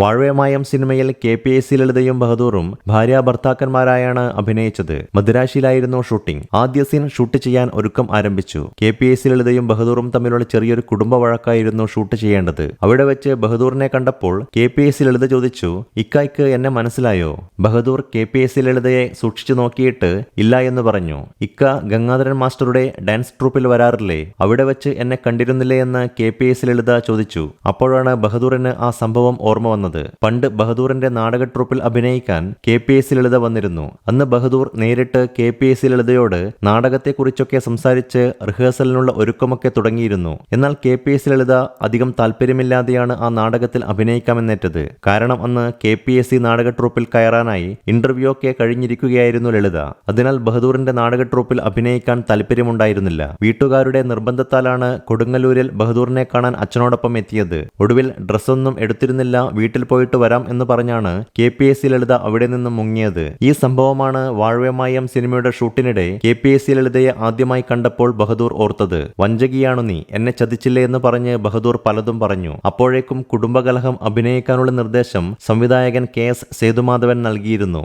വാഴവമായം സിനിമയിൽ K P S C ലളിതയും ബഹദൂറും ഭാര്യ ഭർത്താക്കന്മാരായാണ് അഭിനയിച്ചത്. മദ്രാശിയിലായിരുന്നു ഷൂട്ടിംഗ്. ആദ്യ സീൻ ഷൂട്ട് ചെയ്യാൻ ഒരുക്കം ആരംഭിച്ചു. കെ പി എസ് സി ലളിതയും ബഹദൂറും തമ്മിലുള്ള ചെറിയൊരു കുടുംബ വഴക്കായിരുന്നു ഷൂട്ട് ചെയ്യേണ്ടത്. അവിടെ വെച്ച് ബഹദൂറിനെ കണ്ടപ്പോൾ K P S C Lalitha ചോദിച്ചു ഇക്കായ്ക്ക് എന്നെ മനസ്സിലായോ? Bahadur K P S C ലളിതയെ സൂക്ഷിച്ചു നോക്കിയിട്ട് ഇല്ല എന്ന് പറഞ്ഞു. ഇക്ക ഗംഗാധരൻ മാസ്റ്ററുടെ ഡാൻസ് ട്രൂപ്പിൽ വരാറില്ലേ? അവിടെ വെച്ച് എന്നെ കണ്ടിരുന്നില്ലേ എന്ന് കെ പി എസ് ലളിത ചോദിച്ചു. അപ്പോഴാണ് ബഹദൂറിന് ആ സംഭവം ഓർമ്മ വന്നത്. പണ്ട് ബഹദൂറിന്റെ നാടക ട്രൂപ്പിൽ അഭിനയിക്കാൻ കെ പി എസ് ലളിത വന്നിരുന്നു. അന്ന് ബഹദൂർ നേരിട്ട് കെ പി എസ് ലളിതയോട് നാടകത്തെക്കുറിച്ചൊക്കെ സംസാരിച്ച് റിഹേഴ്സലിനുള്ള ഒരുക്കമൊക്കെ തുടങ്ങിയിരുന്നു. എന്നാൽ കെ പി എസ് ലളിത അധികം താല്പര്യമില്ലാതെയാണ് ആ നാടകത്തിൽ അഭിനയിക്കാമെന്നേറ്റത്. കാരണം അന്ന് കെ പി എസ് സി നാടക ട്രൂപ്പിൽ കയറാനായി ഇന്റർവ്യൂ ഒക്കെ കഴിഞ്ഞിരിക്കുകയായിരുന്നു ലളിത. അതിനാൽ ബഹദൂറിന്റെ നാടക ട്രൂപ്പിൽ അഭിനയിക്കാൻ താല്പര്യമുണ്ടായിരുന്നില്ല. വീട്ടുകാരുടെ നിർബന്ധത്താലാണ് കൊടുങ്ങല്ലൂരിൽ ബഹദൂറിനെ കാണാൻ അച്ഛനോടൊപ്പം എത്തിയത്. ഒടുവിൽ ഡ്രസ്സൊന്നും എടുത്തിരുന്നില്ല വീട്ടിൽ പോയിട്ട് വരാം എന്ന് പറഞ്ഞാണ് K P S C Lalitha അവിടെ നിന്നും മുങ്ങിയത്. ഈ സംഭവമാണ് വാഴവമായം സിനിമയുടെ ഷൂട്ടിനിടെ കെ പി എസ് സി ലളിതയെ ആദ്യമായി കണ്ടപ്പോൾ ബഹദൂർ ഓർത്തത്. വഞ്ചകിയാണു നീ എന്നെ ചതിച്ചില്ലേ എന്ന് പറഞ്ഞ് ബഹദൂർ പലതും പറഞ്ഞു. അപ്പോഴേക്കും കുടുംബകലഹം അഭിനയിക്കാനുള്ള നിർദ്ദേശം സംവിധായകൻ കെ എസ് സേതുമാധവൻ നൽകിയിരുന്നു.